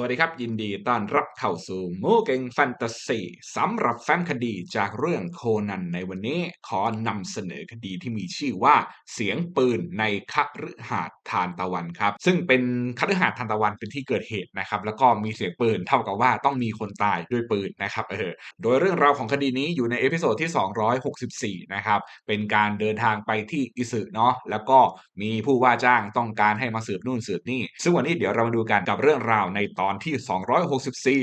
วัสดีครับ ยินดีต้อนรับเข้าสู่มูเก่งแฟนตาซีสำหรับแฟ้มคดีจากเรื่องโคนันในวันนี้ขอนำเสนอคดีที่มีชื่อว่าเสียงปืนในคฤหาสน์ทานตะวันครับ ซึ่งเป็นคฤหาสน์ทานตะวันเป็นที่เกิดเหตุนะครับ แล้วก็มีเสียงปืนเท่ากับว่าต้องมีคนตายด้วยปืนนะครับเออโดยเรื่องราวของคดีนี้อยู่ในเอพิโซดที่ 264 นะครับเป็นการเดินทางไปที่อิสึเนาะแล้วก็มีผู้ว่าจ้างต้องการให้มาสืบนู่นสืบนี่ซึ่งวันนี้เดี๋ยวเรามาดูกันกับเรื่องราวในตอนที่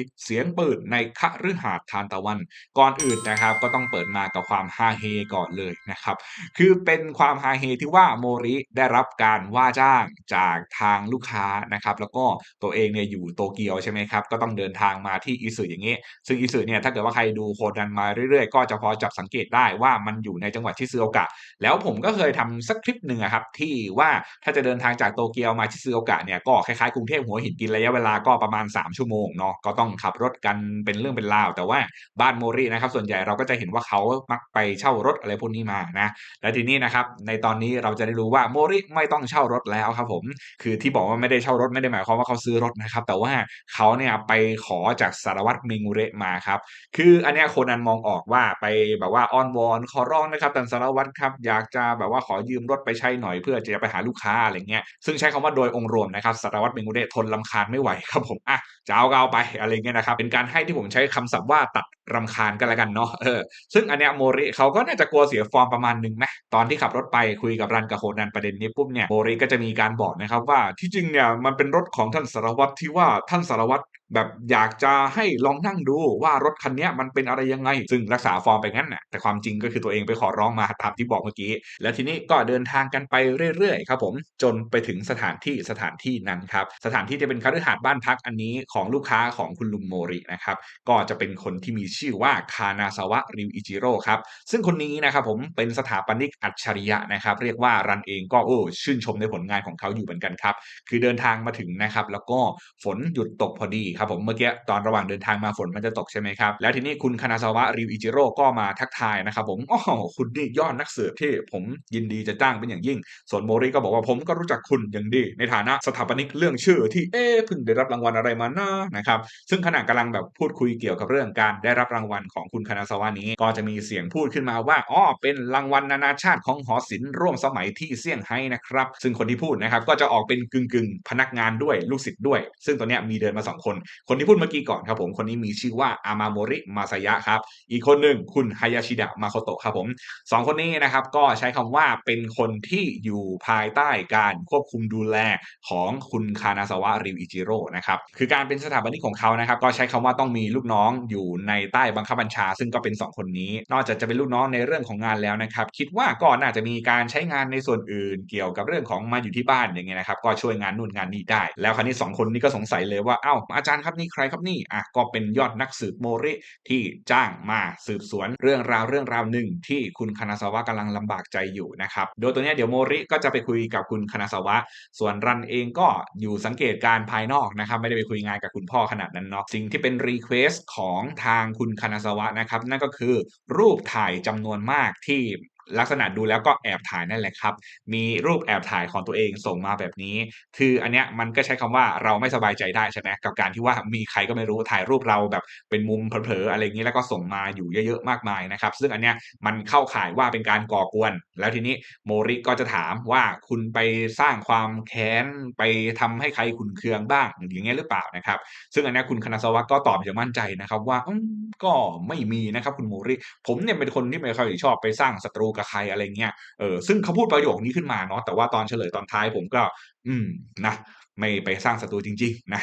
264 เสียงปืนในคฤหาสน์ทานตะวัน ก่อนอื่นนะครับก็ต้องเปิดมากับความฮาเฮก่อนเลยนะครับ คือเป็นความฮาเฮที่ว่าโมริได้รับการว่าจ้างจากทางลูกค้านะครับแล้วก็ตัวเองเนี่ยอยู่โตเกียวใช่ไหมครับก็ต้องเดินทางมาที่อิสึอย่างนี้ ซึ่งอิสึเนี่ยถ้าเกิดว่าใครดูโคดันมาเรื่อยๆ ก็จะพอจับสังเกตได้ว่ามันอยู่ในจังหวัดชิซึโอกะ แล้วผมก็เคยทำสักคลิปหนึ่งครับที่ว่าถ้าจะเดินทางจากโตเกียวมาชิซึโอกะเนี่ยก็คล้ายๆกรุงเทพหัวหินกินระยะเวลาก็ประมาณ3 ชั่วโมงเนาะก็ต้องขับรถกันเป็นเรื่องเป็นราว แต่ว่าบ้านโมรินะครับ ส่วนใหญ่เราก็จะเห็นว่าเขามักไปเช่ารถอะไรพวกนี้มานะและทีนี้นะครับในตอนนี้เราจะได้รู้ว่าโมริไม่ต้องเช่ารถแล้วครับผม คือที่บอกว่าไม่ได้เช่ารถไม่ได้หมายความว่าเขาซื้อรถนะครับแต่ว่าเขาเนี่ยไปขอจากสารวัตรเมงูเระมาครับคืออันเนี้ยโคนันมองออกว่าไปแบบว่าอ้อนวอนขอร้องนะครับท่านสารวัตรครับอยากจะแบบว่าขอยืมรถไปใช้หน่อยเพื่อจะไปหาลูกค้าอะไรเงี้ยซึ่งใช้คำว่าโดยองค์รวมนะครับสารวัตรเมงูเระทนลำคาญไม่ไหวครับผมอะจะเอาก็เอาไปอะไรเงี้ยนะครับเป็นการให้ที่ผมใช้คำศัพท์ว่าตัดรำคาญกันล้วกันเนาะเออซึ่งอันเนี้ยโมริเขาก็น่าจะกลัวเสียฟอร์มประมาณหนึ่งไหมตอนที่ขับรถไปคุยกับรันกับโคนันประเด็นนี้ปุ๊บเนี่ยโมริก็จะมีการบอกนะครับว่าที่จริงเนี่ยมันเป็นรถของท่านสารวัตรที่ว่าท่านสารวัตรแบบอยากจะให้ลองนั่งดูว่ารถคันนี้มันเป็นอะไรยังไง ซึ่งรักษาฟอร์มไปงั้นน่ะแต่ความจริงก็คือตัวเองไปขอร้องมาตามที่บอกเมื่อกี้ แล้วทีนี้ก็เดินทางกันไปเรื่อยๆครับผมจนไปถึงสถานที่สถานที่นั้นครับสถานที่จะเป็นคฤหาสน์บ้านพักอันนี้ของลูกค้าของคุณลุงโมรินะครับก็จะเป็นคนที่มีชื่อว่าคานาซาวะริวอิจิโร่ครับ ซึ่งคนนี้นะครับผมเป็นสถาปนิกอัจฉริยะนะครับ เรียกว่ารันเองก็โอ้ชื่นชมในผลงานของเขาอยู่เหมือนกันครับ คือเดินทางมาถึงนะครับแล้วก็ฝนหยุดตกพอดีครับผมเมื่อกี้ตอนระหว่างเดินทางมาฝนมันจะตกใช่ไหมครับ แล้วทีนี้คุณคานาซาวะริวอิจิโร่ก็มาทักทายนะครับผมอ๋อคุณนี่ยอดนักสืบที่ผมยินดีจะจ้างเป็นอย่างยิ่ง ส่วนโมริก็บอกว่าผมก็รู้จักคุณอย่างดี ในฐานะสถาปนิกเรื่องชื่อที่เอ๊เพิ่งได้รับรางวัลอะไรมานะนะครับซึ่งขณะกำลังแบบพูดคุยเกี่ยวกับเรื่องการได้รับรางวัลของคุณคานาซาวะนี้ ก็จะมีเสียงพูดขึ้นมาว่าอ๋อเป็นรางวัลนานาชาติของหอศิลป์ร่วมสมัยที่เซี่ยงไฮ้นะครับ ซึ่งคนที่พูดนะครับก็จะออกเป็นกึ่งกึ่งๆ พนักงานด้วยลูกศิษย์ด้วย ซึ่งตัวนี้มีเดินมาสองคน คนที่พูดเมื่อกี้ก่อนครับผม คนนี้มีชื่อว่าอามาโมริมาซายะครับ อีกคนหนึ่งคุณฮายาชิดะมาโคโตะครับผมสองคนนี้นะครับก็ใช้คำว่าเป็นคนที่อยู่ภายใต้การควบคุมดูแลของคุณคานาซาวะริวอิจิโร่นะครับคือการเป็นสถาปนิกของเขานะครับก็ใช้คำว่าต้องมีลูกน้องอยู่ในใต้บังคับบัญชา ซึ่งก็เป็น 2 คนนี้ นอกจากจะเป็นลูกน้องในเรื่องของงานแล้วนะครับ คิดว่าก็น่าจะมีการใช้งานในส่วนอื่น เกี่ยวกับเรื่องของมาอยู่ที่บ้านอย่างเงี้ยนะครับ ก็ช่วยงานนู่นงานนี้ได้ แล้วคราวนี้ 2 คนนี้ก็สงสัยเลยว่า เอ้าอาจารย์ครับนี่ใครครับนี่ อะก็เป็นยอดนักสืบโมริที่จ้างมาสืบสวนเรื่องราวเรื่องราวหนึ่งที่คุณคานาซาวะกำลังลำบากใจอยู่นะครับ โดยตัวเนี้ยเดี๋ยวโมริก็จะไปคุยกับคุณคานาซาวะ ส่วนรันเองก็อยู่สังเกตการภายนอกนะครับ ไม่ได้ไปคุยงานกับคุณพ่อขนาดนั้นเนาะ สิ่งที่เป็นรีเควสของทางคุณคานาซาวะนะครับ นั่นก็คือรูปถ่ายจำนวนมากที่ ลักษณะดูแล้วก็แอบถ่ายนั่นแหละครับ มีรูปแอบถ่ายของตัวเองส่งมาแบบนี้ คืออันเนี้ยมันก็ใช้คำว่าเราไม่สบายใจได้ใช่ไหมกับการที่ว่ามีใครก็ไม่รู้ถ่ายรูปเราแบบเป็นมุมเผลอๆอะไรอย่างนี้แล้วก็ส่งมาอยู่เยอะๆมากมายนะครับ ซึ่งอันเนี้ยมันเข้าข่ายว่าเป็นการก่อกวน แล้วทีนี้โมริก็จะถามว่าคุณไปสร้างความแค้นไปทำให้ใครขุนเคืองบ้างอย่างเงี้ยหรือเปล่านะครับ ซึ่งอันเนี้ยคุณคณาสวะก็ตอบอย่างมั่นใจนะครับว่าก็ไม่มีนะครับคุณโมริ ผมเนี่ยเป็นคนที่ไม่ค่อยชอบไปสร้างศัตรูกับใครอะไรเงี้ยเออซึ่งเขาพูดประโยคนี้ขึ้นมาเนาะแต่ว่าตอนเฉลยตอนท้ายผมก็ อืมนะ ไม่ไปสร้างศัตรูจริงๆนะ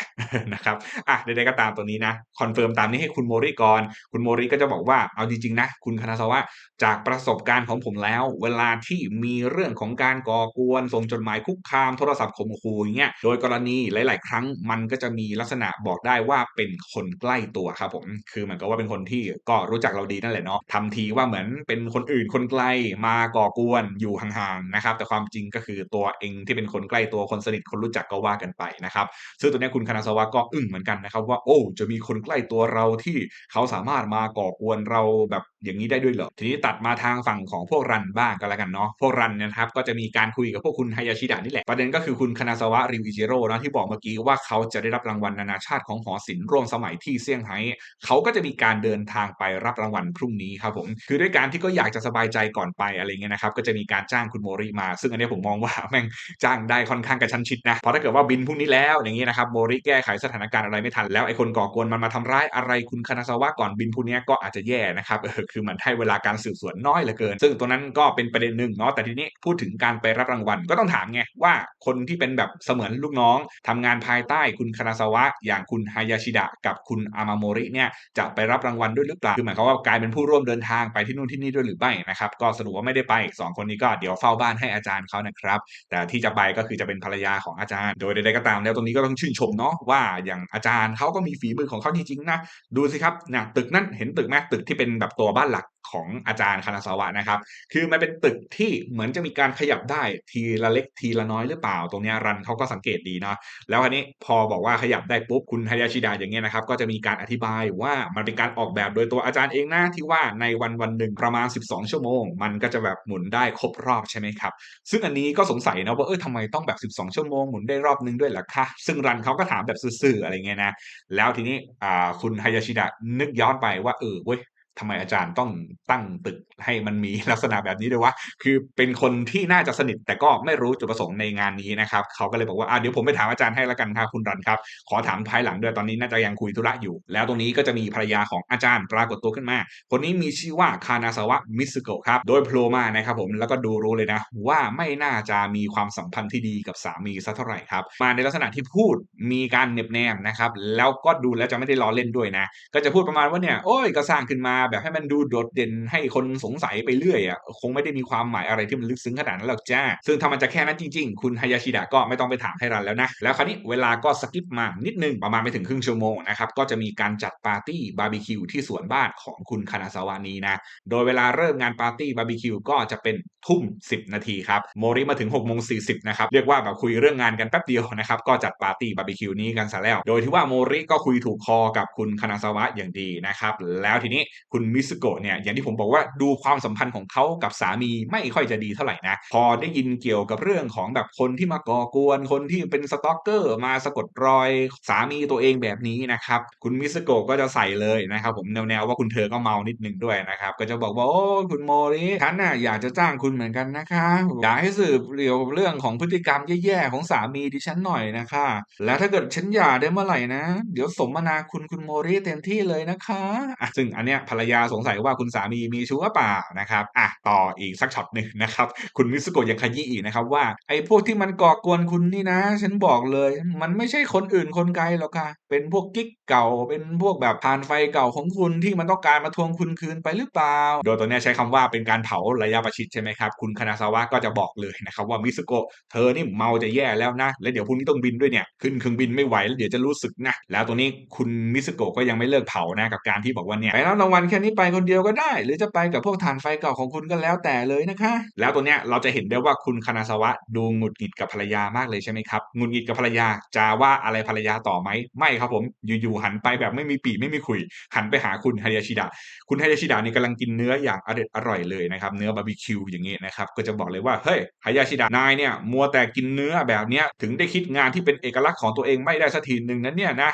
นะครับอะใดๆก็ตามตัวนี้นะคอนเฟิร์มตามนี้ให้คุณโมริก่อน คุณโมริก็จะบอกว่าเอาจริงๆนะคุณคณาสวะจากประสบการณ์ของผมแล้ว เวลาที่มีเรื่องของการก่อกวน ส่งจดหมายคุกคามโทรศัพท์ข่มขู่อย่างเงี้ยโดยกรณีหลาย ๆ ครั้งมันก็จะมีลักษณะบอกได้ว่าเป็นคนใกล้ตัวครับผมคือเหมือนกับว่าเป็นคนที่ก็รู้จักเราดีนั่นแหละเนาะทำทีว่าเหมือนเป็นคนอื่นคนไกลมาก่อกวนอยู่ห่างๆนะครับแต่ความจริงก็คือตัวเองที่เป็นคนใกล้ตัวคนสนิทคนรู้จักก็ว่ากันไปนะครับซึ่งตัวนี้คุณคานาซาวะก็อึ้งเหมือนกันนะครับว่าโอ้จะมีคนใกล้ตัวเราที่เขาสามารถมาก่อกวนเราแบบอย่างนี้ได้ด้วยเหรอทีนี้ตัดมาทางฝั่งของพวกรันบ้างก็แล้วกันเนาะพวกรันนะครับก็จะมีการคุยกับพวกคุณไฮยาชิดะนี่แหละประเด็นก็คือคุณคานาซาวะริวอิจิโร่นะที่บอกเมื่อกี้ว่าเขาจะได้รับรางวัลนานาชาติของหอศิลป์ร่วมสมัยที่เซี่ยงไฮ้เขาก็จะมีการเดินทางไปรับรางวัลพรุ่งนี้ครับผมคือด้วยการที่ก็อยากจะสบายใจก่อนไปอะไรเงี้ยนะครับก็จะมีการจ้างคุณโมริมา ซึ่งอันนี้ผมมองว่าแม่งจ้างได้ค่อนข้างกระชั้นชิดนะเพราะถ้าเกิดว่าบินพรุ่งนี้แล้วอย่างนี้นะครับโมริแก้ไขสถานการณ์อะไรไม่ทันแล้วไอ้คนก่อกวนมันมาทำร้ายอะไรคุณคานาซาวะก่อนบินพรุ่งนี้ก็อาจจะแย่นะครับเออคือมันให้เวลาการสืบสวนน้อยเหลือเกิน ซึ่งตัวนั้นก็เป็นประเด็นหนึ่งเนาะแต่ทีนี้พูดถึงการไปรับรางวัลก็ต้องถามไงว่าคนที่เป็นแบบเสมือนลูกน้องทำงานภายใต้คุณคานาซาวะ อย่างคุณฮายาชิดะกับคุณอามาโมริเนี่ยจะไปรับรางวัลด้วยหรือเปล่าคือหมายความว่ากลายเป็นผู้ร่วมเดินทางไปที่นู่นที่นี่ด้วยหรือไม่นะครับก็สรุปว่าไม่ได้ไปสองคนนี้ก็เดี๋ยวเฝ้าบ้านให้อาจารย์เขานะครับแต่ที่จะไปก็คือจะเป็นภรรยาของอาจารย์โดยดๆก็ตามแล้วตรงนี้ก็ต้องชื่นชมเนาะว่าอย่างอาจารย์เขาก็มีฝีมือของเขาจริงๆนะดูสิครับเนี่ยตึกนั้นเห็นตึกไหมตึกที่เป็นแบบตัวบ้านหลักของอาจารย์คานาซาวะนะครับ คือมันเป็นตึกที่เหมือนจะมีการขยับได้ทีละเล็กทีละน้อยหรือเปล่า ตรงนี้รันเขาก็สังเกตดีเนาะแล้วคราวนี้พอบอกว่าขยับได้ปุ๊บคุณฮายาชิดะอย่างเงี้ยนะครับ ก็จะมีการอธิบายว่ามันเป็นการออกแบบโดยตัวอาจารย์เองนะที่ว่าในวันวันหนึ่งประมาณ 12 ชั่วโมง มันก็จะแบบหมุนได้ครบรอบใช่ไหมครับ ซึ่งอันนี้ก็สงสัยนะว่าเออทำไมต้องแบบ 12 ชั่วโมงหมุนได้รอบนึงด้วยล่ะคะซึ่งรันเขาก็ถามแบบซื่อๆอะไรเงี้ยนะ แล้วทีนี้คุณฮายาชิดะนึกย้อนไปว่าเออเว้ย ทำไมอาจารย์ต้องตั้งตึกให้มันมีลักษณะแบบนี้ด้วยวะ คือเป็นคนที่น่าจะสนิทแต่ก็ไม่รู้จุดประสงค์ในงานนี้นะครับ เขาก็เลยบอกว่าอะเดี๋ยวผมไปถามอาจารย์ให้ละกันครับคุณรันครับ ขอถามภายหลังด้วยตอนนี้น่าจะยังคุยธุระอยู่ แล้วตรงนี้ก็จะมีภรรยาของอาจารย์ปรากฏตัวขึ้นมา คนนี้มีชื่อว่าคานาซาวะมิสโกะครับ โดยโผล่มานะครับผม แล้วก็ดูรู้เลยนะ ว่าไม่น่าจะมีความสัมพันธ์ที่ดีกับสามีสักเท่าไหร่ครับ มาในลักษณะที่พูดมีการเน็บแนมนะครับ แล้วก็ดูแล้วจะไม่ได้ล้อเล่นด้วยนะ ก็จะพูดประมาณว่าเนี่ย โอ้ยก็สร้างขึ้นมาแบบให้มันดูโดดเด่นให้คนสงสัยไปเรื่อยอะคงไม่ได้มีความหมายอะไรที่มันลึกซึ้งขนาดนั้นหรอกจ้า ซึ่งถ้ามันจะแค่นั้นจริงๆ คุณฮายาชิดะก็ไม่ต้องไปถามให้รันแล้วนะ แล้วคราวนี้เวลาก็สกิปมานิดนึงประมาณไม่ถึงครึ่งชั่วโมงนะครับก็จะมีการจัดปาร์ตี้บาร์บีคิวที่สวนบ้านของคุณคานาซาวานีนะโดยเวลาเริ่มงานปาร์ตี้บาร์บีคิวก็จะเป็นทุ่ม 10 นาทีครับโมริมาถึง6โมง40นะครับเรียกว่าแบบคุยเรื่องงานกันแป๊บเดียวนะครับก็จัดปาร์ตี้บาร์บีคิวนี้กันซะแล้ว โดยที่ว่าโมริก็คุยถูกคอกับคุณคานาซาวะอย่างดีนะครับแล้วทีนี้คุณมิสโกะเนี่ยอย่างที่ผมบอกว่าดูความสัมพันธ์ของเขากับสามีไม่ค่อยจะดีเท่าไหร่นะ พอได้ยินเกี่ยวกับเรื่องของแบบคนที่มาก่อกวน คนที่เป็นสตอกเกอร์มาสะกดรอยสามีตัวเองแบบนี้นะครับคุณมิสโกะก็จะใส่เลยนะครับผมแนวๆว่าคุณเธอก็เมานิดนึงด้วยนะครับก็จะบอกว่าโอ้คุณโมริฉันน่ะอยากจะจ้างคุณเหมือนกันนะคะอยากให้สืบเกี่ยวกับเรื่องของพฤติกรรมแย่ๆของสามีดิฉันหน่อยนะคะ แล้วถ้าเกิดฉันหย่าได้เมื่อไหร่นะ เดี๋ยวสมนาคุณคุณโมริเต็มที่เลยนะคะะซึ่งอันเนี้ยภรรรยาสงสัยว่าคุณสามีมีชู้หรือเปล่านะครับอะต่ออีกสักช็อตหนึ่งนะครับ คุณมิสโกะยังขยี้อีกนะครับว่าไอ้พวกที่มันก่อกวนคุณนี่นะ ฉันบอกเลย มันไม่ใช่คนอื่นคนไกลหรอกค่ะ เป็นพวกกิ๊กเก่า เป็นพวกแบบผ่านไฟเก่าของคุณที่มันต้องการมาทวงคุณคืนไปหรือเปล่า โดยตัวเนี้ยใช้คำว่าเป็นการเผาระยะประชิดใช่ไหมครับ คุณคานาซาวะก็จะบอกเลยนะครับว่ามิสโกะเธอนี่เมาจะแย่แล้วนะ แล้วเดี๋ยวพรุ่งนี้ต้องบินด้วยเนี่ย ขึ้นเครื่องบินไม่ไหวแล้วเดี๋ยวจะรู้สึกนะ แล้วตัวนี้คุณมิสโกะก็ยังไม่เลิกเผานะกับการที่บอกว่าเนี่ยไปรับรางวัลแค่นี้ไปคนเดียวก็ได้ หรือจะไปกับพวกฐานไฟเก่าของคุณก็แล้วแต่เลยนะคะ แล้วตัวเนี้ยเราจะเห็นได้ว่าคุณคานาซาวะดูหงุดหงิดกับภรรยามากเลยใช่ไหมครับหงุดหงิดกับภรรยาจะว่าอะไรภรรยาต่อไหมไม่ครับผมอยู่ๆหันไปแบบไม่มีปีไม่มีคุย หันไปหาคุณฮายาชิดะคุณฮายาชิดะนี่กำลังกินเนื้ออย่างอร่อยอร่อยเลยนะครับเนื้อบาร์บีคิวอย่างเงี้ยนะครับก็จะบอกเลยว่าเฮ้ยฮายาชิดะนายเนี่ยมัวแต่กินเนื้อแบบเนี้ยถึงได้คิดงานที่เป็นเอกลักษณ์ของตัวเองไม่ได้สักทีหนึ่งนั้นเนี่ยนะ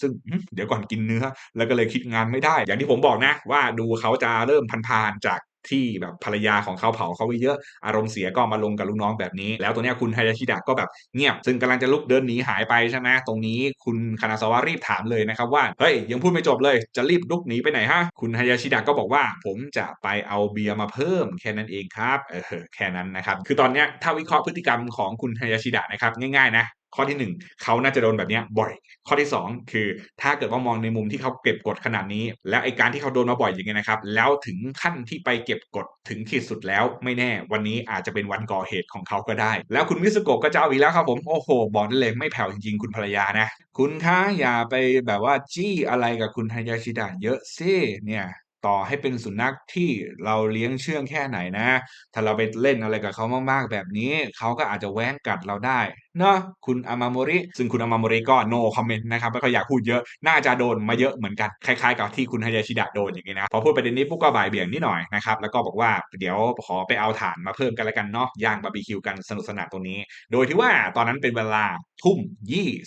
ซึ่งเดี๋ยวก่อนกินเนื้อแล้วก็เลยคิดงานไม่ได้ อย่างที่ผมบอกนะว่าดูเขาจะเริ่มพันๆจากที่แบบภรรยาของเขาเผาเขาไว้เยอะอารมณ์เสียก็มาลงกับลูกน้องแบบนี้ แล้วตัวเนี้ยคุณฮายาชิดะก็แบบเงียบ ซึ่งกำลังจะลุกเดินหนีหายไปใช่ไหมตรงนี้คุณคานาซาวะรีบถามเลยนะครับว่า เฮ้ย ยังพูดไม่จบเลยจะรีบลุกหนีไปไหนฮะ คุณฮายาชิดะก็บอกว่า ผมจะไปเอาเบียร์มาเพิ่มแค่นั้นเองครับเออแค่นั้นนะครับ คือตอนเนี้ยถ้าวิเคราะห์พฤติกรรมของคุณฮายาชิดะนะครับง่ายๆนะ ข้อที่ 1เขาน่าจะโดนแบบนี้บ่อย ข้อที่ 2 คือถ้าเกิดว่ามองในมุมที่เขาเก็บกดขนาดนี้ แล้วไอการที่เขาโดนมาบ่อยอย่างเงี้ยนะครับ แล้วถึงขั้นที่ไปเก็บกดถึงขีดสุดแล้วไม่แน่ วันนี้อาจจะเป็นวันก่อเหตุของเขาก็ได้ แล้วคุณมิสโกะก็จะเอาอีกแล้วครับผมโอ้โหบอกได้เลยไม่แผ่วจริงๆคุณภรรยานะ คุณคะอย่าไปแบบว่าจี้อะไรกับคุณฮายาชิดะเยอะสิเนี่ย ต่อให้เป็นสุนัขที่เราเลี้ยงเชื่องแค่ไหนนะ ถ้าเราไปเล่นอะไรกับเขามากๆแบบนี้ เขาก็อาจจะแว้งกัดเราได้เนาะคุณอามาโมริ ซึ่งคุณอามาโมริก็ no comment นะครับไม่ค่อยอยากพูดเยอะ น่าจะโดนมาเยอะเหมือนกัน คล้ายๆกับที่คุณฮายาชิดะโดนอย่างนี้นะ พอพูดประเด็นนี้ปุ๊บก็บ่ายเบี่ยงนิดหน่อยนะครับ แล้วก็บอกว่าเดี๋ยวขอไปเอาถ่านมาเพิ่มกันล้วกันเนาะ ย่างบาร์บีคิวกันสนุกสนานตรงนี้ โดยที่ว่าตอนนั้นเป็นเวลาทุ่ม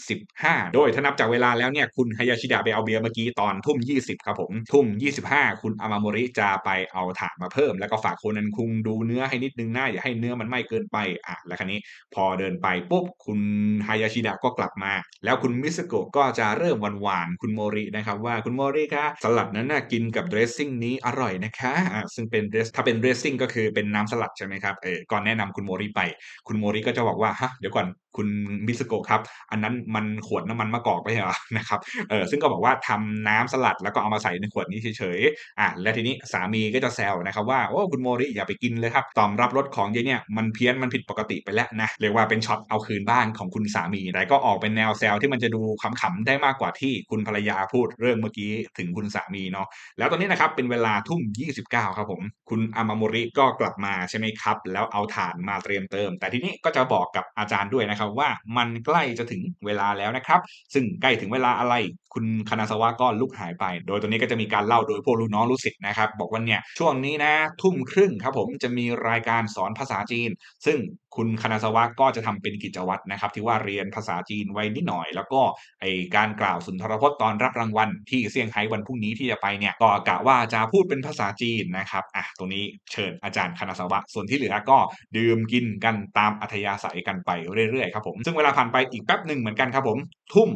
25 โดยถ้านับจากเวลาแล้วเนี่ย คุณฮายาชิดะไปเอาเบียร์เมื่อกี้ตอนทุ่ม 20 ครับผม ทุ่ม 25 คุณณอามาโมริจะไปเอาถ่านมาเพิ่ม แล้วก็ฝากโคนันคุงดูเนื้อให้นิดนึงหนะอย่าให้เนื้อมันไหม้เกินไปอะแล้วคราวนี้พอเดินไปปุ๊บคุณฮายาชิดะก็กลับมา แล้วคุณมิสโกะก็จะเริ่มหวานๆคุณโมรินะครับว่าคุณโมริคะสลัดนั้นน่ะกินกับเดรสซิ่งนี้อร่อยนะคะอะซึ่งเป็นเดรสถ้าเป็นเดรสซิ่งก็คือเป็นน้ำสลัดใช่ไหมครับเออก่อนแนะนำคุณโมริไป คุณโมริก็จะบอกว่าฮะเดี๋ยวก่อนคุณมิสโกะครับ อันนั้นมันขวดน้ำมันมะกอกไม่ใช่เหรอนะครับเออซึ่งก็บอกว่าทำน้ำสลัดแล้วก็เอามาใส่ในขวดนี้เฉยๆอะและทีนี้สามีก็จะแซวนะครับว่าโอ้คุณโมริอย่าไปกินเลยครับตอมรับรสของเยเนี่ยมันเพี้ยนมันผิดปกติไปแล้วนะเรียกว่าเป็นช็อตเอาคืนบ้านของคุณสามีแต่ก็ออกเป็นแนวแซวที่มันจะดูขำๆได้มากกว่าที่คุณภรรยาพูดเรื่องเมื่อกี้ถึงคุณสามีเนาะแล้วตอนนี้นะครับเป็นเวลาทุ่ม 29 ครับผม คุณอามาโมริก็กลับมาใช่ไหมครับ แล้วเอาถ่านมาเตรียมเติม แต่ทีนี้ก็จะบอกกับอาจารย์ด้วยนะครับว่ามันใกล้จะถึงเวลาแล้วนะครับ ซึ่งใกล้ถึงเวลาอะไร คุณคณาสวะก็ลุกหายไป โดยตัวนี้ก็จะมีการเล่าโดยพวกลูกน้องลูกศิษย์นะครับ บอกว่าเนี่ยช่วงนี้นะทุ่มครึ่งครับผมจะมีรายการสอนภาษาจีน ซึ่งคุณคณาสวะก็จะทำเป็นกิจวัตรนะครับที่ว่าเรียนภาษาจีนไว้นิดหน่อย แล้วก็ไอการกล่าวสุนทรพจน์ตอนรับรางวัลที่เซี่ยงไฮ้วันพรุ่งนี้ที่จะไปเนี่ยก็กะว่าจะพูดเป็นภาษาจีนนะครับอะตรงนี้เชิญอาจารย์คณาสวะ ส่วนที่เหลือก็ดื่มกินกันตามอัธยาศัยกันไปเรื่อยๆครับผมซึ่งเวลาผ่านไปอีกแป๊บหนึ่งเหมือนกันครับผม ทุ่ม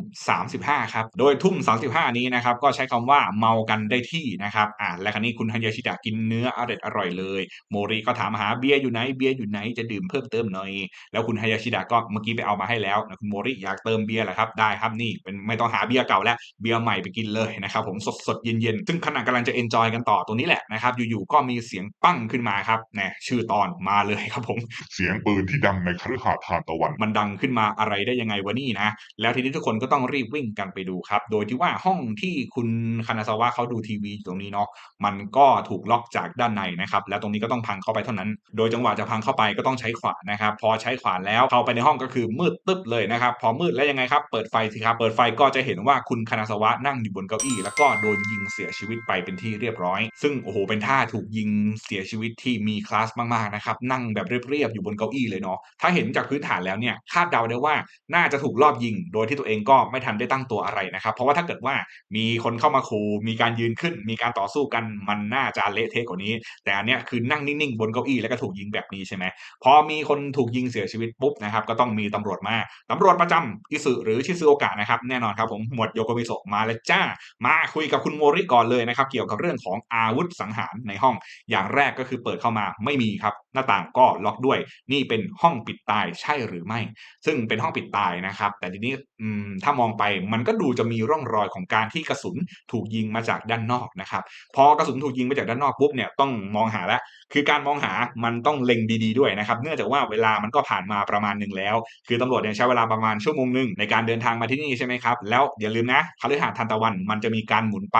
35ครับโดยทุ่ม 35 นี้นะครับก็ใช้คำว่าเมากันได้ที่นะครับอ่าและครั้นี้คุณฮันยาชิดะกินเนื้ออร่อยอร่อยเลย โมริก็ถามหาเบียร์อยู่ไหนเบียร์อยู่ไหนจะดื่มเพิ่มเติมหน่อย แล้วคุณฮันยาชิดะก็เมื่อกี้ไปเอามาให้แล้วนะคุณโมริอยากเติมเบียร์เหรอครับได้ครับนี่เป็นไม่ต้องหาเบียร์เก่าแล้วเบียร์ใหม่ไปกินเลยนะครับผมสดสดๆเย็นๆซึ่งขณะกำลังจะเอนจอยกันต่อตรงนี้แหละนะครับอยู่ๆก็มีเสียงปั้งขึ้นมาครับนะชื่อตอนมาเลยครับผมเสียงปืนที่ดังในคฤหาสน์ทานตะวัน มันดังขึ้นมาอะไรได้ยังไงวะนี่นะแล้วทีนี้ทุกคนก็ต้องรีบวิ่งกันไปดูครับ โดยที่ว่าห้องที่คุณคานาซาวะเขาดูทีวีอยู่ตรงนี้เนาะมันก็ถูกล็อกจากด้านในนะครับแล้วตรงนี้ก็ต้องพังเข้าไปเท่านั้น โดยจังหวะจะพังเข้าไปก็ต้องใช้ขวานนะครับพอใช้ขวานแล้วเข้าไปในห้องก็คือมืดตึ๊บเลยนะครับพอมืดแล้วยังไงครับเปิดไฟสิครับเปิดไฟก็จะเห็นว่าคุณคานาซาวะนั่งอยู่บนเก้าอี้ แล้วก็โดนยิงเสียชีวิตไปเป็นที่เรียบร้อย ซึ่งโอ้โหเป็นท่าถูกยิงเสียชีวิตที่มีคลาสมากๆนะครับนั่งแบบเรียบๆอยู่บนเก้าอี้เลยเนาะถ้าเห็นจากพื้นฐานแล้วเนี่ยคาดเดาได้ว่าน่าจะถูกลอบยิง โดยที่ตัวเองก็ไม่ทันได้ตั้งตัวอะไรนะครับเพราะว่าถ้าเกิดว่ามีคนเข้ามาคูมีการยืนขึ้น มีการต่อสู้กันมันน่าจะเละเทะกว่านี้ แต่อันเนี้ยคือนั่งนิ่งๆบนเก้าอี้แล้วก็ถูกยิงแบบนี้ใช่ไหมพอมีคนถูกยิงเสียชีวิตปุ๊บนะครับก็ต้องมีตำรวจมาตำรวจประจำอิสึหรือชิซึโอกะนะครับแน่นอนครับผมหมวดโยโกมิโซะมาแล้วจ้า มาคุยกับคุณโมริก่อนเลยนะครับเกี่ยวกับเรื่องของอาวุธสังหารในห้อง อย่างแรกก็คือเปิดเข้ามาไม่มีครับ หน้าต่างก็ล็อกด้วย นี่เป็นห้องปิดตายใช่หรือไม่ ซึ่งเป็นห้องปิดตายนะครับ แต่ทีนี้ถ้ามองไปมันก็ดูจะมีร่องรอยของการที่กระสุนถูกยิงมาจากด้านนอกนะครับพอกระสุนถูกยิงมาจากด้านนอกปุ๊บเนี่ยต้องมองหาแล้วคือการมองหามันต้องเล็งดี ๆด้วยนะครับ เนื่องจากว่าเวลามันก็ผ่านมาประมาณหนึ่งแล้ว คือตำรวจเนี่ยใช้เวลาประมาณชั่วโมงหนึ่งในการเดินทางมาที่นี่ใช่ไหมครับ แล้วอย่าลืมนะคฤหาสน์ทันตะวันมันจะมีการหมุนไป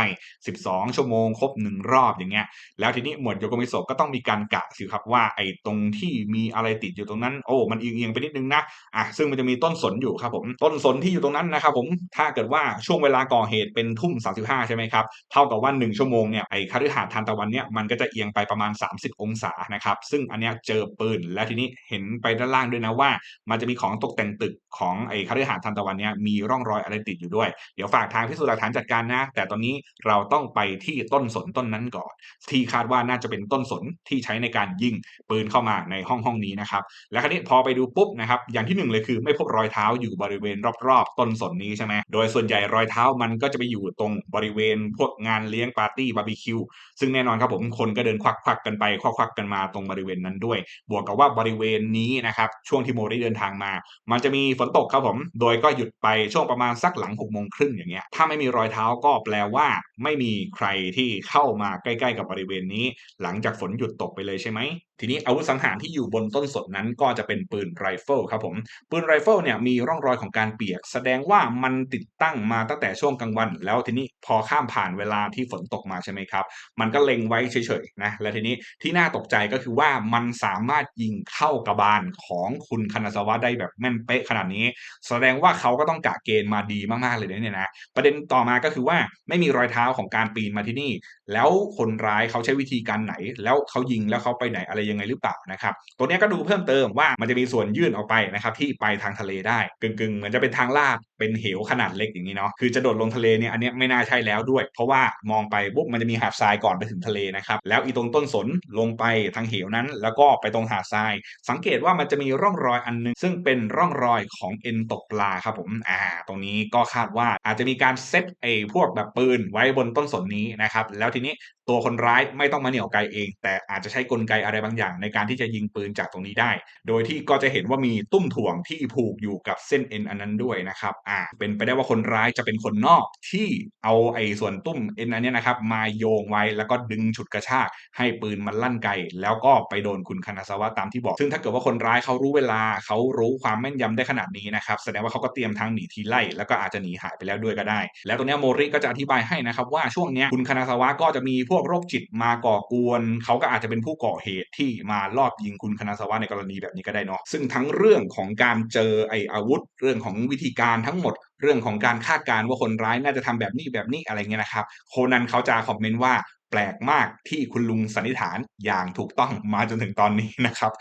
12 ชั่วโมงครบหนึ่งรอบอย่างเงี้ย แล้วทีนี้หมวดโยโกมิโซะก็ต้องมีการกะสิครับว่าไอ้ตรงที่มีอะไรติดอยู่ตรงนั้น โอ้มันเอียงๆไปนิดนึงนะอะซึ่งมันจะมีต้นสนอยู่ครับผมต้นสนที่อยู่ตรงนั้นนะครับผมถ้าเกิดว่าช่วงเวลาก่อเหตุเป็นทุ่ม 35 ใช่ไหมครับเท่ากับว่า 1 ชั่วโมงเนี่ยไอ้คฤหาสน์ทานตะวันเนี่ยมันก็จะเอียงไปประมาณ 30 องศานะครับซึ่งอันเนี้ยเจอปืนแล้วทีนี้เห็นไปด้านล่างด้วยนะว่า มันจะมีของตกแต่งตึกของไอ้คฤหาสน์ทานตะวันเนี่ยมีร่องรอยอะไรติดอยู่ด้วย เดี๋ยวฝากทางพิสูจน์หลักฐานจัดการนะ แต่ตอนนี้เราต้องไปที่ต้นสนต้นนั้นก่อน ที่คาดว่าน่าจะเป็นต้นสนที่ใช้ในการยิงปืนเข้ามาในห้องห้องนี้นะครับและคราวนี้พอไปดูปุ๊บนะครับอย่างที่หนึ่งเลยคือไม่พบรอยเท้าอยู่บริเวณรอบๆ ต้นสนนี้ใช่ไหมโดยส่วนใหญ่รอยเท้ามันก็จะไปอยู่ตรงบริเวณพวกงานเลี้ยงปาร์ตี้บาร์บีคิวซึ่งแน่นอนครับผมคนก็เดินควักควักกันไปควักควักกันมาตรงบริเวณนั้นด้วย บวกกับว่าบริเวณนี้นะครับช่วงที่โมได้เดินทางมา มันจะมีฝนตกครับผม โดยก็หยุดไปช่วงประมาณสักหลังหกโมงครึ่งอย่างเงี้ยถ้าไม่มีรอยเท้าก็แปลว่า ไม่มีใครที่เข้ามาใกล้ ๆ กับบริเวณนี้ หลังจากฝนหยุดตกไปเลยใช่ไหมทีนี้อาวุธสังหารที่อยู่บนต้นสนนั้นก็จะเป็นปืนไรเฟิลครับผมปืนไรเฟิลเนี่ยมีร่องรอยของการเปียก แสดงว่ามันติดตั้งมาตั้งแต่ช่วงกลางวัน แล้วทีนี้พอข้ามผ่านเวลาที่ฝนตกมาใช่ไหมครับ มันก็เล็งไว้เฉยๆนะและทีนี้ที่น่าตกใจก็คือว่ามันสามารถยิงเข้ากระบาลของคุณคานาซาวะได้แบบแม่นเป๊ะขนาดนี้ แสดงว่าเขาก็ต้องกะเกณฑ์มาดีมากๆเลยเนี่ยนะประเด็นต่อมาก็คือว่าไม่มีรอยเท้าของการปีนมาที่นี่ แล้วคนร้ายเขาใช้วิธีการไหน แล้วเขายิงแล้วเขาไปไหนอะไรยังไงหรือเปล่านะครับตัวนี้ก็ดูเพิ่มเติมว่ามันจะมีส่วนยื่นออกไปนะครับที่ไปทางทะเลได้กึ่งๆ เหมือนจะเป็นทางลาดเป็นเหวขนาดเล็กอย่างนี้เนาะคือจะโดดลงทะเลเนี่ยอันนี้ไม่น่าใช่แล้วด้วย เพราะว่ามองไปปุ๊บมันจะมีหาดทรายก่อนไปถึงทะเลนะครับแล้วอีตรงต้นสนลงไปทางเหวนั้น แล้วก็ไปตรงหาดทราย สังเกตว่ามันจะมีร่องรอยอันนึง ซึ่งเป็นร่องรอยของเอ็นตกปลาครับผมอ่าตรงนี้ก็คาดว่าอาจจะมีการเซตไอ้พวกแบบปืนไว้บนต้นสนนี้นะครับแล้วทีนี้ตัวคนร้ายไม่ต้องมาเหนี่ยวไกลเอง แต่อาจจะใช้กลไกอะไรบางอย่างในการที่จะยิงปืนจากตรงนี้ได้ โดยที่ก็จะเห็นว่ามีตุ้มถ่วงที่ผูกอยู่กับเส้นเอ็นอันนั้นด้วยนะครับอ่าเป็นไปได้ว่าคนร้ายจะเป็นคนนอกที่เอาไอ้ส่วนตุ้มเอ็นอันนี้นะครับมาโยงไว้แล้วก็ดึงฉุดกระชากให้ปืนมันลั่นไกแล้วก็ไปโดนคุณคานาซาวะตามที่บอก ซึ่งถ้าเกิดว่าคนร้ายเขารู้เวลาเขารู้ความแม่นยำได้ขนาดนี้นะครับแสดงว่าเขาก็เตรียมทางหนีทีไล่แล้วก็อาจจะหนีหายไปแล้วด้วยก็ได้ แล้วตรงนี้โมริก็จะอธิบายให้นะครับว่าช่วงนี้คุณคานาซาวะก็จะมีพวกโรคจิตมาก่อกวน เขาก็อาจจะเป็นผู้ก่อเหตุที่มาลอบยิงคุณคณาซาวะในกรณีแบบนี้ก็ได้เนาะซึ่งทั้งเรื่องของการเจอไออาวุธ เรื่องของวิธีการทั้งหมด เรื่องของการคาดการณ์ว่าคนร้ายน่าจะทำแบบนี้แบบนี้อะไรเงี้ยนะครับ โคนันเขาจะคอมเมนต์ว่า แปลกมากที่คุณลุงสันนิษฐานอย่างถูกต้องมาจนถึงตอนนี้นะครับ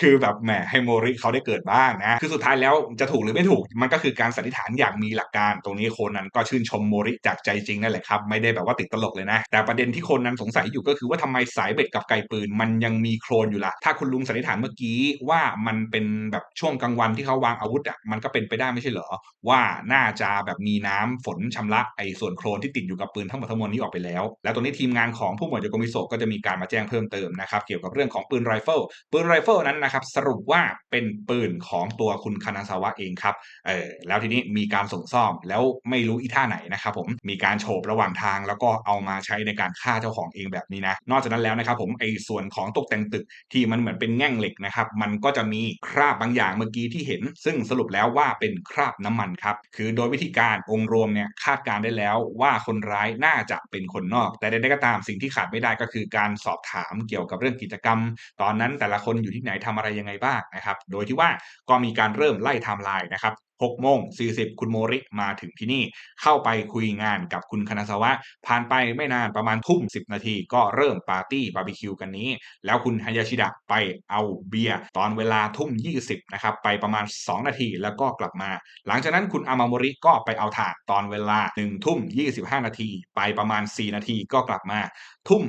คือแบบแหมให้โมริเขาได้เกิดบ้างนะคือสุดท้ายแล้วจะถูกหรือไม่ถูกมันก็คือการสันนิษฐานอย่างมีหลักการ ตรงนี้โคนันก็ชื่นชมโมริจากใจจริงนั่นแหละครับไม่ได้แบบว่าติดตลกเลยนะ แต่ประเด็นที่โคนันสงสัยอยู่ก็คือว่าทำไมสายเบ็ดกับไกปืน มันยังมีโครนอยู่ล่ะถ้าคุณลุงสันนิษฐานเมื่อกี้ว่ามันเป็นแบบช่วงกลางวันที่เขาวางอาวุธอะมันก็เป็นไปได้ไม่ใช่เหรอว่าน่าจะแบบมีน้ำฝนชำระไอ้ส่วนโครนที่ติดอยู่กับปืนทั้งหมดทั้งมวลนี้ออกไปแล้ว แล้วตรงนี้ทีมงานของผู้หมวดโยโกมิโซก็จะมีการมาแจ้งเพิ่มเติมนะครับเกี่ยวกับเรื่องของปืนไรเฟิลปืนไรเฟิลนั้นนะครับสรุปว่าเป็นปืนของตัวคุณคานาซาวะเองครับเออแล้วทีนี้มีการส่งซ่อมแล้วไม่รู้อีท่าไหนนะครับผมมีการโฉบระหว่างทางแล้วก็เอามาใช้ในการฆ่าเจ้าของเองแบบนี้นะนอกจากนั้นแล้วนะครับผมไอ้ส่วนของตกแต่งตึกที่มันเหมือนเป็นแง่งเหล็กนะครับมันก็จะมีคราบบางอย่างเมื่อกี้ที่เห็น ซึ่งสรุปแล้วว่าเป็นคราบน้ำมันครับคือโดยวิธีการองค์รวมเนี่ยคาดการได้แล้วว่าคนร้ายน่าจะเป็นคนนอกแต่ใได้ก็ตามสิ่งที่ขาดไม่ได้ก็คือการสอบถามเกี่ยวกับเรื่องกิจกรรม ตอนนั้นแต่ละคนอยู่ที่ไหนทำอะไรยังไงบ้างนะครับ โดยที่ว่าก็มีการเริ่มไล่ไทม์ไลน์นะครับ 6โมง40 คุณโมริมาถึงที่นี่ เข้าไปคุยงานกับคุณคานาซาวะ ผ่านไปไม่นานประมาณทุ่ม 10 นาที ก็เริ่มปาร์ตี้บาร์บีคิวกันนี้ แล้วคุณฮายาชิดะไปเอาเบียร์ตอนเวลาทุ่ม 20 นะครับ ไปประมาณ 2 นาทีแล้วก็กลับมา หลังจากนั้นคุณอามาโมริก็ไปเอาถาดตอนเวลา1ทุ่ม 25 นาที ไปประมาณ 4 นาทีก็กลับมา ทุ่ม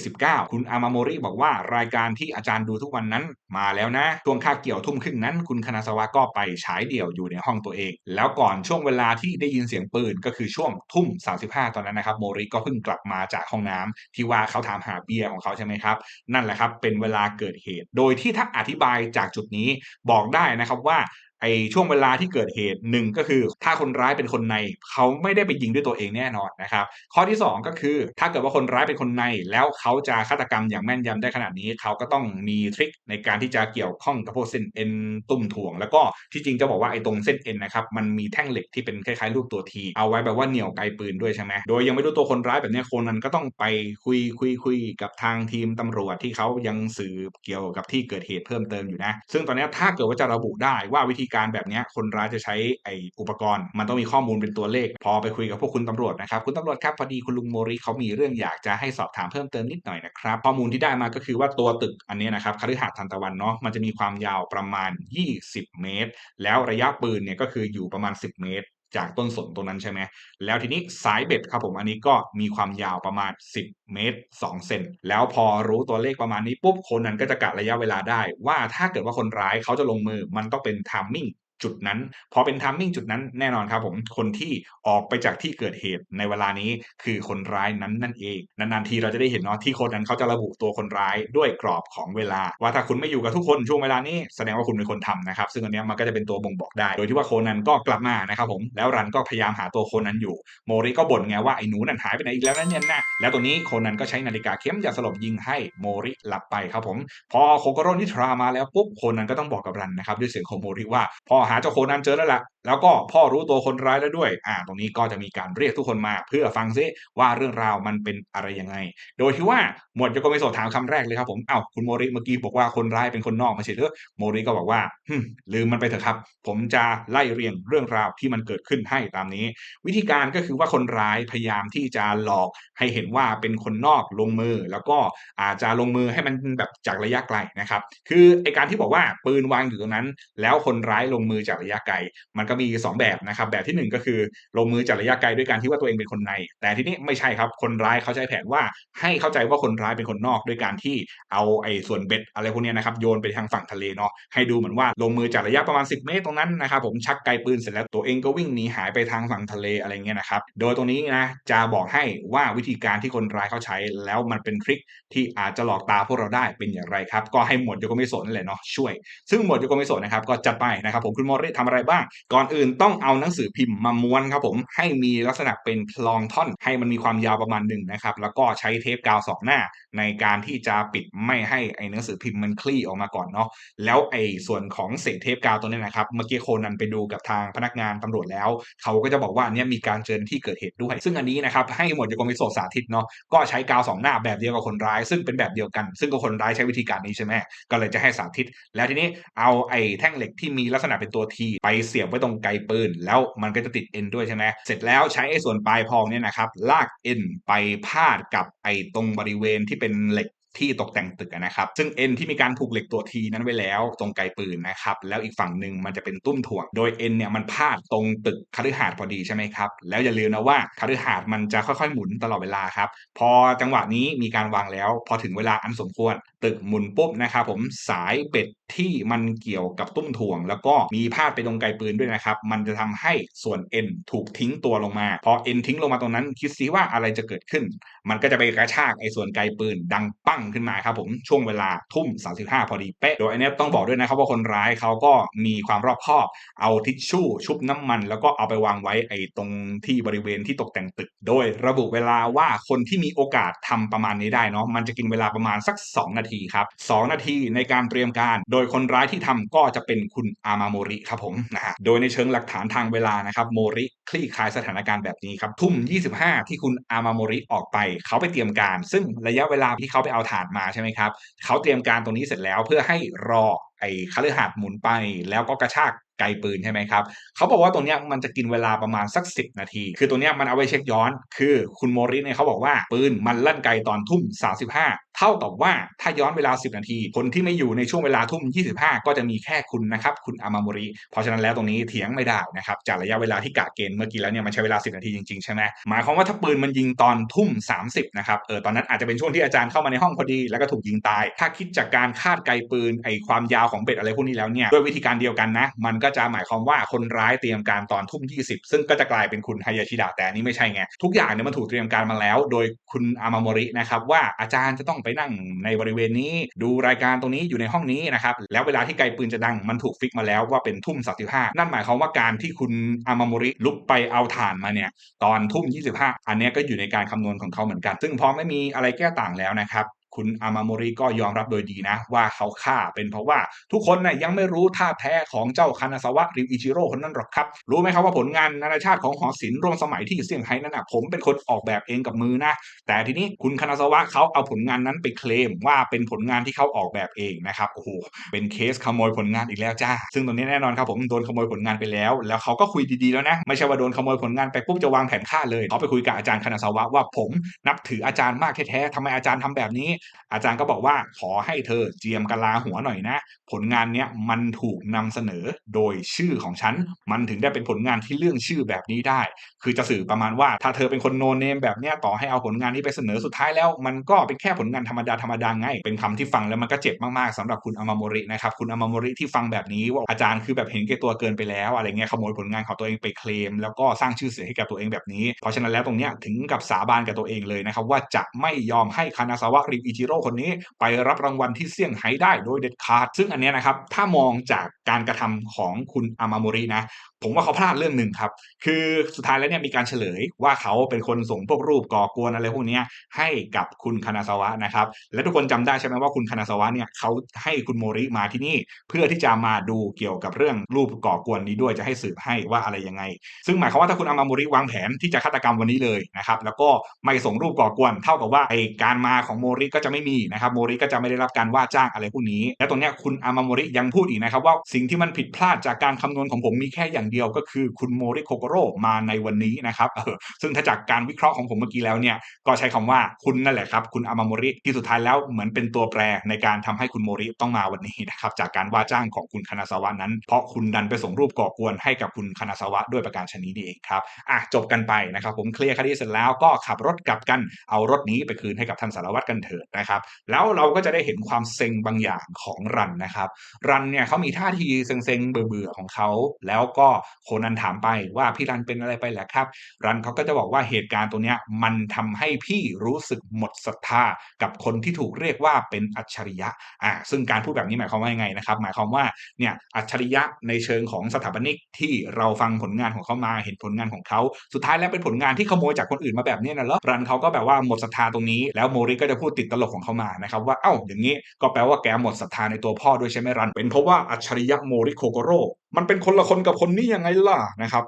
29 คุณอามาโมริบอกว่ารายการที่อาจารย์ดูทุกวันนั้นมาแล้วนะช่วงค่าเกี่ยวทุ่มครึ่งนั้น คุณคณาสวะก็ไปฉายเดี่ยวอยู่ในห้องตัวเอง แล้วก่อนช่วงเวลาที่ได้ยินเสียงปืนก็คือช่วงทุ่ม 35 ตอนนั้นนะครับโมริก็เพิ่งกลับมาจากห้องน้ำที่ว่าเขาถามหาเบียร์ของเขาใช่ไหมครับ นั่นแหละครับเป็นเวลาเกิดเหตุ โดยที่ถ้าอธิบายจากจุดนี้บอกได้นะครับว่า ไอช่วงเวลาที่เกิดเหตุหนึ่งก็คือ ถ้าคนร้ายเป็นคนใน เขาไม่ได้ไปยิงด้วยตัวเองแน่นอนนะครับข้อที่ 2 ก็คือ ถ้าเกิดว่าคนร้ายเป็นคนใน แล้วเขาจะฆาตกรรมอย่างแม่นยำได้ขนาดนี้ เขาก็ต้องมีทริคในการที่จะเกี่ยวข้องกับพวกเส้นเอ็นตุ่มถ่วง แล้วก็ที่จริงจะบอกว่าไอ้ตรงเส้นเอ็นนะครับมันมีแท่งเหล็กที่เป็นคล้ายๆรูปตัวทีเอาไว้แบบว่าเหนี่ยวไกลปืนด้วยใช่ไหมโดยยังไม่รู้ตัวคนร้ายแบบนี้คนนั้นก็ต้องไปคุยคุยคุยกับทางทีมตำรวจที่เขายังสืบเกี่ยวกับที่เกิดเหตุเพิ่มเติมอยู่นะ ซึ่งตอนนี้ถ้าเกิดว่าจะระบุได้ว่าวิธีการแบบนี้คนร้ายจะใช้ไออุปกรณ์ มันต้องมีข้อมูลเป็นตัวเลข พอไปคุยกับพวกคุณตำรวจนะครับคุณตำรวจครับพอดีคุณลุงโมริเขามีเรื่องอยากจะให้สอบถามเพิ่มเติมนิดหน่อยนะครับข้อมูลที่ได้มาก็คือว่าตัวตึกอันนี้นะครับคฤหาสน์ทันตะวันเนาะมันจะมีความยาวประมาณ 20 เมตร แล้วระยะปืนเนี่ยก็คืออยู่ประมาณ 10 เมตร จากต้นสนตรงนั้นใช่ไหมแล้วทีนี้สายเบ็ดครับผมอันนี้ก็มีความยาวประมาณ 10 เมตร 2 เซนแล้วพอรู้ตัวเลขประมาณนี้ปุ๊บคนนั้นก็จะกะระยะเวลาได้ ว่าถ้าเกิดว่าคนร้ายเขาจะลงมือมันต้องเป็นทามมิ่ง จุดนั้น พอเป็นทามมิ่งจุดนั้นแน่นอนครับผมคนที่ออกไปจากที่เกิดเหตุในเวลานี้คือคนร้ายนั้นนั่นเอง นานๆทีเราจะได้เห็นเนาะที่โค้ดนั้นเขาจะระบุตัวคนร้ายด้วยกรอบของเวลา ว่าถ้าคุณไม่อยู่กับทุกคนช่วงเวลานี้แสดงว่าคุณเป็นคนทำนะครับ ซึ่งอันนี้มันก็จะเป็นตัวบ่งบอกได้ โดยที่ว่าโคนันก็กลับมานะครับผมแล้วรันก็พยายามหาตัวโคนันอยู่ โมริก็บ่นไงว่าไอ้หนูนั่นหายไปไหนอีกแล้วนั่นเนี่ยนะแล้วตัวนี้โคนันก็ใช้นาฬิกาเข้มยาสลบยิงให้โมริหลับไปครับผมพอโคโกโรนิทรามาแล้วปุ๊บโคนันก็ต้องบอกกับรันนะครับด้วยเสียงของโมริว่าพ่อหาเจ้าโคนันเจอแล้วล่ะ แล้วก็พ่อรู้ตัวคนร้ายแล้วด้วย อ่า ตรงนี้ก็จะมีการเรียกทุกคนมา เพื่อฟังซิว่าเรื่องราวมันเป็นอะไรยังไง โดยที่ว่าหมวดโยโกเมโซะถามคำแรกเลยครับผม เอ้าคุณโมริเมื่อกี้บอกว่าคนร้ายเป็นคนนอกไม่ใช่หรอโมริก็บอกว่าหึลืมมันไปเถอะครับ ผมจะไล่เรียงเรื่องราวที่มันเกิดขึ้นให้ตามนี้ วิธีการก็คือว่าคนร้ายพยายามที่จะหลอกให้เห็นว่าเป็นคนนอกลงมือ แล้วก็อาจจะลงมือให้มันแบบจากระยะไกลนะครับ คือไอการที่บอกว่าปืนวางอยู่ตรงนั้น แล้วคนร้ายลงมือือจากระยะไกล มันก็มี 2 แบบนะครับแบบที่ 1 ก็คือลงมือจากระยะไกลด้วยการที่ว่าตัวเองเป็นคนใน แต่ทีนี้ไม่ใช่ครับคนร้ายเขาใช้แผนว่าให้เข้าใจว่าคนร้ายเป็นคนนอกด้วยการที่เอาไอ้ส่วนเบ็ดอะไรพวกนี้นะครับโยนไปทางฝั่งทะเลเนาะให้ดูเหมือนว่าลงมือจากระยะประมาณ 10 เมตรตรงนั้นนะครับผมชักไกลปืนเสร็จแล้วตัวเองก็วิ่งหนีหายไปทางฝั่งทะเลอะไรเงี้ยนะครับโดยตรงนี้นะจะบอกให้ว่าวิธีการที่คนร้ายเขาใช้แล้วมันเป็นทริคที่อาจจะหลอกตาพวกเราได้เป็นอย่างไรครับก็ให้หมวดโยโกมิโซะนั่นแหละเนาะช่วย ซึ่งหมวดโยโกมิโซะนะครับก็จัดไปนะครับผมคุณโมริทำอะไรบ้าง ก่อนอื่นต้องเอาหนังสือพิมพ์มาม้วนครับผมให้มีลักษณะเป็นพลองท่อน ให้มันมีความยาวประมาณหนึ่งนะครับแล้วก็ใช้เทปกาวสองหน้า ในการที่จะปิดไม่ให้ไอ้หนังสือพิมพ์มันคลี่ออกมาก่อนเนาะแล้วไอ้ส่วนของเศษเทปกาวตัวนี้นะครับเมื่อกี้โคนันไปดูกับทางพนักงานตำรวจแล้ว เขาก็จะบอกว่าอันเนี้ยมีการเจอที่เกิดเหตุด้วย ซึ่งอันนี้นะครับให้หมวดโยโกมิโซสาธิตเนาะก็ใช้กาวสองหน้าแบบเดียวกับคนร้าย ซึ่งเป็นแบบเดียวกัน ซึ่งก็คนร้ายใช้วิธีการนี้ใช่ไหมก็เลยจะให้สาธิต แล้วทีนี้เอาไอ้แท่งเหล็กที่มีลักษณะเป็นตัวทีไปเสียบไว้ตรงไกปืน แล้วมันก็จะติดเอ็นด้วยใช่ไหมเสร็จแล้วใช้ไอ้ส่วนปลายพองเนี่ยนะครับลากเอ็นไปพาดกับไอ้ตรงบริเวณที่เป็นเหล็กที่ตกแต่งตึกนะครับ ซึ่งเอ็นที่มีการผูกเหล็กตัวทีนั้นไว้แล้ว ตรงไกปืนนะครับ แล้วอีกฝั่งหนึ่งมันจะเป็นตุ้มถ่วง โดยเอ็นเนี่ยมันพาดตรงตึกคฤหาสน์พอดีใช่ไหมครับ แล้วอย่าลืมนะว่าคฤหาสน์มันจะค่อยๆหมุนตลอดเวลาครับ พอจังหวะนี้มีการวางแล้ว พอถึงเวลาอันสมควร ตึกหมุนปุ๊บนะครับผมสายเป็ดที่มันเกี่ยวกับตุ้มถ่วง แล้วก็มีพาดไปตรงไกลปืนด้วยนะครับ มันจะทำให้ส่วนเอ็นถูกทิ้งตัวลงมา พอเอ็นทิ้งลงมาตรงนั้น คิดซิว่าอะไรจะเกิดขึ้น มันก็จะไปกระชากไอ้ส่วนไกลปืน ดังปั้งขึ้นมาครับผมช่วงเวลาทุ่ม 35 พอดีเป๊ะโดยอันนี้ต้องบอกด้วยนะครับว่าคนร้ายเขาก็มีความรอบคอบเอาทิชชู่ ชุบน้ำมัน แล้วก็เอาไปวางไว้ไอ้ตรงที่บริเวณที่ตกแต่งตึก โดยระบุเวลาว่าคนที่มีโอกาสทำประมาณนี้ได้เนาะมันจะกินเวลาประมาณสัก 2 นาทีครับ2นาทีในการเตรียมการโดยคนร้ายที่ทำก็จะเป็นคุณอามาโมริครับผมนะฮะโดยในเชิงหลักฐานทางเวลานะครับโมริคลี่คลายสถานการณ์แบบนี้ครับทุ่ม 25 ที่คุณอามาโมริออกไป เขาไปเตรียมการ ซึ่งระยะเวลาที่เขาไปเอาถ่านมาใช่ไหมครับเขาเตรียมการตรงนี้เสร็จแล้วเพื่อให้รอไอ้คฤหาสน์หมุนไปแล้วก็กระชากไกลปืนใช่ไหมครับ เขาบอกว่าตรงนี้มันจะกินเวลาประมาณสัก 10 นาที คือตรงนี้มันเอาไว้เช็คย้อน คือคุณโมริเนี่ยเขาบอกว่าปืนมันลั่นไกลตอนทุ่ม 35 เท่ากับว่าถ้าย้อนเวลา 10 นาที คนที่ไม่อยู่ในช่วงเวลาทุ่ม 25 ก็จะมีแค่คุณนะครับ คุณอามาโมริ เพราะฉะนั้นแล้วตรงนี้เถียงไม่ได้นะครับ จากระยะเวลาที่กะเกณฑ์เมื่อกี้แล้วเนี่ยมันใช้เวลา 10 นาทีจริงๆ ใช่ไหมหมายความว่าถ้าปืนมันยิงตอนทุ่ม 30 นะครับ เออตอนนั้นอาจจะเป็นช่วงที่อาจารย์เข้ามาในห้องพอดี แล้วก็ถูกยิงตาย ถ้าคิดจากการคาดไกลปืนไอความยาวของเบ็ดอะไรพวกนี้แล้วเนี่ยด้วยวิธีการเดียวกันนะมันก็จะหมายความว่าคนร้ายเตรียมการตอนทุ่ม 20 ซึ่งก็จะกลายเป็นคุณฮายาชิดะแต่นนี้ไม่ใช่ไงทุกอย่างเนี่ยมันถูกเตรียมการมาแล้ว โดยคุณอามาโมรินะครับว่าอาจารย์จะต้องไปนั่งในบริเวณนี้ ดูรายการตรงนี้อยู่ในห้องนี้นะครับแล้วเวลาที่ไกลปืนจะดังมันถูกฟิกมาแล้วว่าเป็นทุ่ม35นั่นหมายความว่าการที่คุณอามามุริลุกไปเอาถ่านมาเนี่ยตอนทุ่ม 25 อันนี้ก็อยู่ในการคำนวณของเขาเหมือนกัน ซึ่งพอไม่มีอะไรแก้ต่างแล้วนะครับ คุณอามาโมริก็ยอมรับโดยดีนะ ว่าเขาฆ่าเป็นเพราะว่าทุกคนนะ่ยยังไม่รู้ท่าแท้ของเจ้าคานาซาวะริวอิจิโร่คนนั้นหรอกครับ รู้ไหมครับว่าผลงานนานาชาติของหอศิลป์ร่วมสมัยที่เซี่ยงไฮ้นั้นนะผมเป็นคนออกแบบเองกับมือนะ แต่ทีนี้คุณคานาซาวะเขาเอาผลงานนั้นไปเคลมว่าเป็นผลงานที่เขาออกแบบเองนะครับโอ้โหเป็นเคสขโมยผลงานอีกแล้วจ้า ซึ่งตรงนี้แน่นอนครับผมโดนขโมยผลงานไปแล้ว แล้วเขาก็คุยดีๆแล้วนะไม่ใช่ว่าโดนขโมยผลงานไปปุ๊บจะวางแผนฆ่าเลยเขาไปคุยกับอาจารย์คานาซาวะว่าผมนับถืออาจารย์มากแท้ๆทำไมอาจารย์ทำแบบนี้อาจารย์ก็บอกว่าขอให้เธอเจียมกะลาหัวหน่อยนะ ผลงานเนี้ยมันถูกนำเสนอโดยชื่อของฉัน มันถึงได้เป็นผลงานที่เรื่องชื่อแบบนี้ได้ คือจะสื่อประมาณว่า ถ้าเธอเป็นคนโนเนมแบบเนี้ยต่อให้เอาผลงานนี้ไปเสนอสุดท้ายแล้ว มันก็เป็นแค่ผลงานธรรมดาธรรมดาไง เป็นคำที่ฟังแล้วมันก็เจ็บมากๆสำหรับคุณอามาโมรินะครับคุณอามาโมริที่ฟังแบบนี้ว่าอาจารย์คือแบบเห็นแก่ตัวเกินไปแล้วอะไรเงี้ยขโมยผลงานของตัวเองไปเคลม แล้วก็สร้างชื่อเสียงให้กับตัวเองแบบนี้ เพราะฉะนั้นแล้วตรงเนี้ยถึงกับสาบานกับตัวเองเลยนะครับว่าจะไม่ยอมให้คานาซาวะริอิจิโร่คนนี้ไปรับรางวัลที่เซี่ยงไฮ้ได้โดยเด็ดขาด ซึ่งอันนี้นะครับถ้ามองจากการกระทำของคุณอามาโมรินะผมว่าเขาพลาดเรื่องหนึ่งครับ คือสุดท้ายแล้วเนี่ยมีการเฉลยว่าเขาเป็นคนส่งพวกรูปก่อกวนอะไรพวกนี้ให้กับคุณคานาซาวะนะครับ และทุกคนจำได้ใช่ไหมว่าคุณคานาซาวะเนี่ยเขาให้คุณโมริมาที่นี่ เพื่อที่จะมาดูเกี่ยวกับเรื่องรูปก่อกวนนี้ด้วยจะให้สืบให้ว่าอะไรยังไง ซึ่งหมายความว่าถ้าคุณอามาโมริวางแผนที่จะฆาตกรรมวันนี้เลยนะครับแล้วก็ไม่ส่งรูปก่อกวน เท่ากับว่าไอการมาของโมริก็จะไม่มีนะครับโมริก็จะไม่ได้รับการว่าจ้างอะไรพวกนี้ และตรงเนี้ยคุณอามาโมริยังพูดอีกนะครับว่าสิ่งที่มันผิดพลาดจากการคำนวณของผมมีแค่อย่างเดียวก็คือคุณโมริโคโกโร่มาในวันนี้นะครับเออซึ่งถ้าจากการวิเคราะห์ของผมเมื่อกี้แล้วเนี่ยก็ใช้คำว่าคุณนั่นแหละครับคุณอามาโมริที่สุดท้ายแล้วเหมือนเป็นตัวแปรในการทำให้คุณโมริต้องมาวันนี้นะครับจากการว่าจ้างของคุณคานาซาวะนั้น เพราะคุณดันไปส่งรูปก่อกวนให้กับคุณคานาซาวะด้วยประการชนิดนี้เองครับอะจบกันไปนะครับผมเคลียร์คดีเสร็จแล้วก็ขับรถกลับกันเอารถนี้ไปคืนให้กับท่านสารวัตรกันเถิดนะครับแล้วเราก็จะได้เห็นความเซ็งบางอย่างของรันนะครับรันเนี่ยเขามีท่าทีเซ็งๆเบื่อๆของเขาแล้วก็โคนันถามไปว่าพี่รันเป็นอะไรไปแหละครับ รันเขาก็จะบอกว่าเหตุการณ์ตัวเนี้ยมันทำให้พี่รู้สึกหมดศรัทธากับคนที่ถูกเรียกว่าเป็นอัจฉริยะอ่าซึ่งการพูดแบบนี้หมายความว่ายังไงนะครับ หมายความว่าเนี่ยอัจฉริยะในเชิงของสถาปนิกที่เราฟังผลงานของเขามาเห็นผลงานของเขาสุดท้ายแล้วเป็นผลงานที่ขโมยจากคนอื่นมาแบบนี้นะเหรอรันเขาก็แบบว่าหมดศรัทธาตรงนี้ แล้วโมริก็จะพูดติดตลกของเขามานะครับว่าเอ้าอย่างนี้ก็แปลว่าแกหมดศรัทธาในตัวพ่อด้วยใช่ไหมรัน เป็นเพราะว่าอัจฉริยะโมริโคโกโร่ มันเป็นคนละคนกับคนนี้ยังไงล่ะนะครับ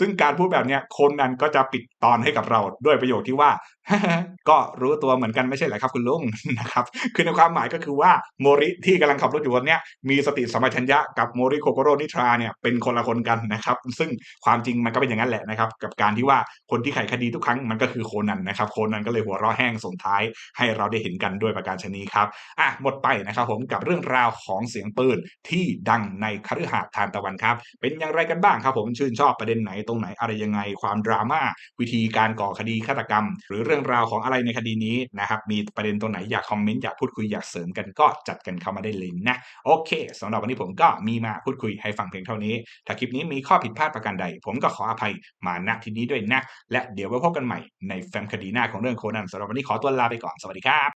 ซึ่งการพูดแบบเนี้ยโคนนั้นก็จะปิดตอนให้กับเราด้วยประโยคที่ว่า ก็รู้ตัวเหมือนกันไม่ใช่เหรอครับคุณลุงนะครับ คือในความหมายก็คือว่าโมริที่กำลังขับรถอยู่วันเนี้ยมีสติสัมปชัญญะกับโมริโคโกโรนิทราเนี่ยเป็นคนละคนกันนะครับ ซึ่งความจริงมันก็เป็นอย่างนั้นแหละนะครับ กับการที่ว่าคนที่ไขคดีทุกครั้งมันก็คือโคนันนะครับโคนันก็เลยหัวเราะแห้งส่งท้าย ให้เราได้เห็นกันด้วยประการชนีครับอะหมดไปนะครับผมกับเรื่องราวของเสียงปืนที่ดังในคฤหาสน์ทานตะวันครับ เป็นอย่างไรกันบ้างครับผมชื่นชอบประเด็นไหนตรงไหนอะไรยังไง ความดราม่าวิธีการก่อคดีฆาตกรรม หรือเรื่องราวของอะไรในคดีนี้นะครับมีประเด็นตรงไหนอยากคอมเมนต์อยากพูดคุยอยากเสริมกันก็จัดกันเข้ามาได้เลยนะโอเคสำหรับวันนี้ผมก็มีมาพูดคุยให้ฟังเพียงเท่านี้ ถ้าคลิปนี้มีข้อผิดพลาดประการใด ผมก็ขออภัยมาณที่นี้ด้วยนะและเดี๋ยวไว้พบกันใหม่ในแฟ้มคดีหน้าของเรื่องโคนันสำหรับวันนี้ขอตัวลาไปก่อนสวัสดีครับ